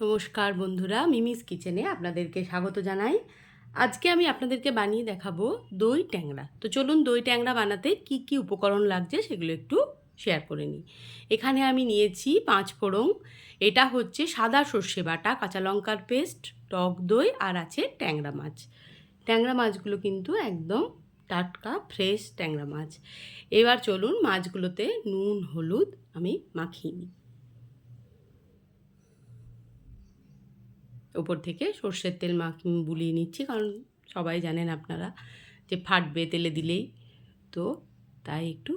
নমস্কার বন্ধুরা, মিমিস কিচেনে আপনাদেরকে স্বাগত জানাই। আজকে আমি আপনাদেরকে বানিয়ে দেখাবো দই ট্যাংরা। তো চলুন দই ট্যাংরা বানাতে কি কি উপকরণ লাগছে সেগুলো একটু শেয়ার করে নিই। এখানে আমি নিয়েছি পাঁচ ফোড়ং এটা হচ্ছে সাদা সর্ষে বাটা, কাঁচা লঙ্কার পেস্ট, টক দই আর আছে ট্যাংরা মাছ। ট্যাংরা মাছগুলো কিন্তু একদম টাটকা ফ্রেশ ট্যাংরা মাছ। এবার চলুন মাছগুলোতে নুন, হলুদ আমি মাখিয়ে নিই। ওপর থেকে সর্ষের তেল মাখ বুলিয়ে নিচ্ছি, কারণ সবাই জানেন আপনারা যে ফাটবে তেলে দিলেই। তো তাই একটু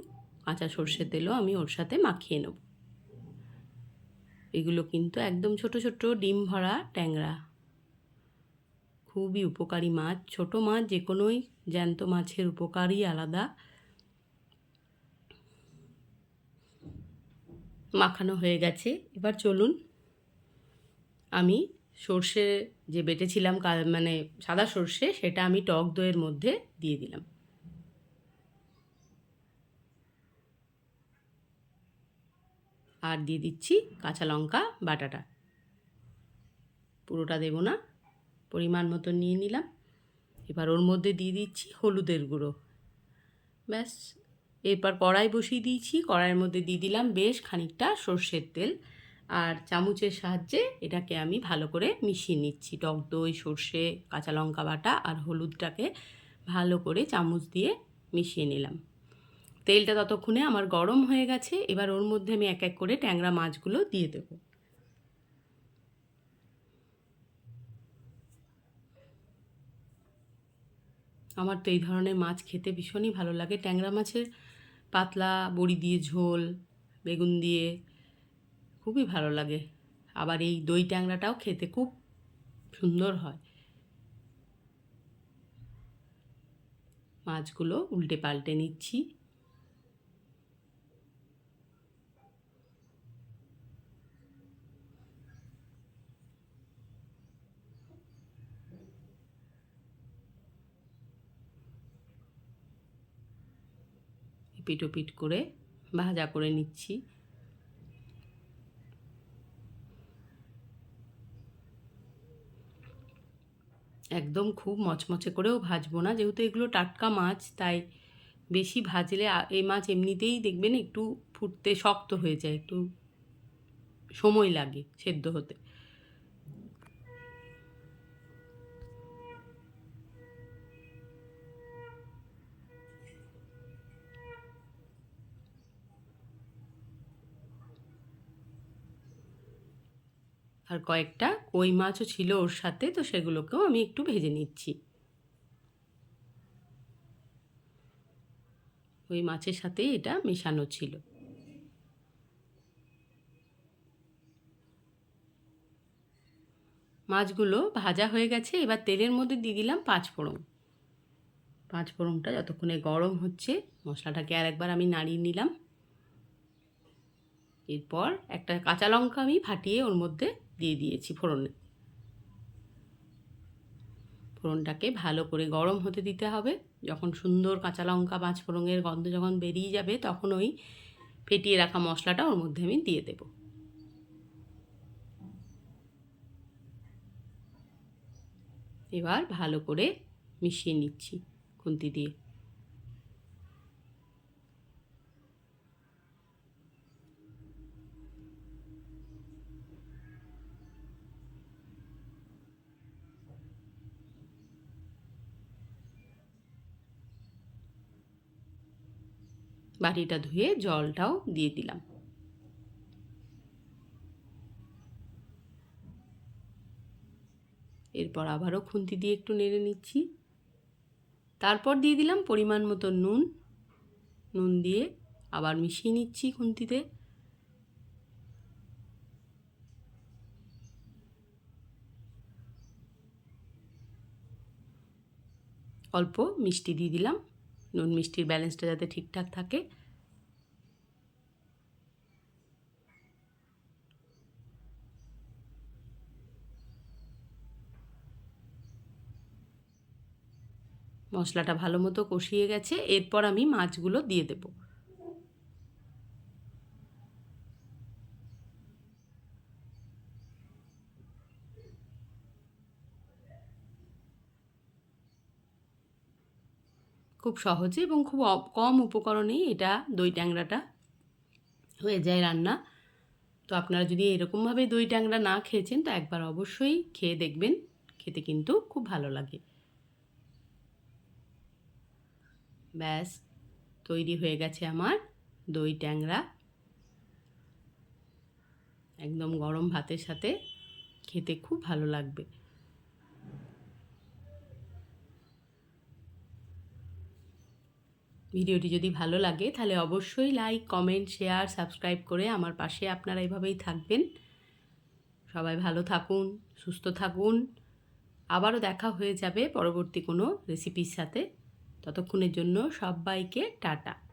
কাঁচা সর্ষের তেলও আমি ওর সাথে মাখিয়ে নেব। এগুলো কিন্তু একদম ছোট ছোট ডিম ভরা ট্যাংরা। খুবই উপকারী মাছ, ছোট মাছ যে কোনোই জ্যান্ত মাছের উপকারই আলাদা। মাখানো হয়ে গেছে। এবার চলুন আমি সর্ষে যে বেটেছিলাম মানে সাদা সর্ষে, সেটা আমি টক দইয়ের মধ্যে দিয়ে দিলাম। আর দিয়ে দিচ্ছি কাঁচা লঙ্কা, বাটাটা। পুরোটা দেবো না, পরিমাণ মতো নিয়ে নিলাম। এবার ওর মধ্যে দিয়ে দিচ্ছি হলুদের গুঁড়ো। ব্যাস, এরপর কড়াই বসিয়ে দিয়েছি, কড়াইয়ের মধ্যে দিয়ে দিলাম বেশ খানিকটা সর্ষের তেল। আর চামচের সাহায্যে এটাকে আমি ভালো করে মিশিয়ে নিচ্ছি। টক দই, সর্ষে, কাঁচা লঙ্কা বাটা আর হলুদটাকে ভালো করে চামচ দিয়ে মিশিয়ে নিলাম। তেলটা ততক্ষণে আমার গরম হয়ে গেছে, এবার ওর মধ্যে আমি এক এক করে ট্যাংরা মাছগুলো দিয়ে দেবো। আমার তো এই ধরনের মাছ খেতে ভীষণই ভালো লাগে। ট্যাংরা মাছের পাতলা বড়ি দিয়ে ঝোল, বেগুন দিয়ে খুবই ভালো লাগে। আবার এই দই ট্যাংরাটাও খেতে খুব সুন্দর হয়। মাছগুলো উল্টে পাল্টে নিচ্ছি। পিট পিট করে ভাজা করে নিচ্ছি। একদম খুব মচমচে করেও ভাজবো না। যেহেতু এগুলো টাটকা মাছ, তাই বেশি ভাজলে এই মাছ এমনিতেই দেখবেন একটু ফুটতে শক্ত হয়ে যায়, একটু সময় লাগে সেদ্ধ হতে। আর কয়েকটা কই মাছও ছিল ওর সাথে, তো সেগুলোকেও আমি একটু ভেজে নিচ্ছি। ওই মাছের সাথে এটা মেশানো ছিল। মাছগুলো ভাজা হয়ে গেছে, এবার তেলের মধ্যে দিয়ে দিলাম পাঁচ ফোড়ন। পাঁচ ফোড়নটা যতক্ষণে গরম হচ্ছে, মশলাটাকে আর একবার আমি নাড়িয়ে নিলাম। এরপর একটা কাঁচা লঙ্কা আমি ফাটিয়ে ওর মধ্যে দিয়ে দিয়েছি ফোড়নে। ফোড়নটাকে ভালো করে গরম হতে দিতে হবে। যখন সুন্দর কাঁচা লঙ্কা, পাঁচ ফোড়নের গন্ধ যখন বেরিয়ে যাবে, তখন ওই ফেটিয়ে রাখা মশলাটা ওর মধ্যে আমি দিয়ে দেব। এবার ভালো করে মিশিয়ে নিচ্ছি খুন্তি দিয়ে। বাটিটা ধুয়ে জলটাও দিয়ে দিলাম। এরপর আবারও খুন্তি দিয়ে একটু নেড়ে নিচ্ছি। তারপর দিয়ে দিলাম পরিমাণ মতো নুন। নুন দিয়ে আবার মিশিয়ে নিচ্ছি খুন্তিতে। অল্প মিষ্টি দিয়ে দিলাম। নুন মিষ্টির ব্যালেন্সটা যাতে ঠিকঠাক থাকে। মশলাটা ভালো মতো কষিয়ে গেছে, এরপর আমি মাছগুলো দিয়ে দেব। খুব সহজে এবং খুব কম উপকরণেই এটা দই ট্যাংরাটা হয়ে যায় রান্না। তো আপনারা যদি এরকমভাবে দই ট্যাংরা না খেয়েছেন, তো একবার অবশ্যই খেয়ে দেখবেন। খেতে কিন্তু খুব ভালো লাগে। ব্যাস, তৈরি হয়ে গেছে আমার দই ট্যাংরা। একদম গরম ভাতের সাথে খেতে খুব ভালো লাগবে। ভিডিওটি যদি ভালো লাগে, তাহলে অবশ্যই লাইক কমেন্ট শেয়ার সাবস্ক্রাইব করে আমার পাশে আপনারা এভাবেই থাকবেন। সবাই ভালো থাকুন, সুস্থ থাকুন। আবারও দেখা হয়ে যাবে পরবর্তী কোনো রেসিপির সাথে। ততক্ষণের জন্য সবাইকে টাটা।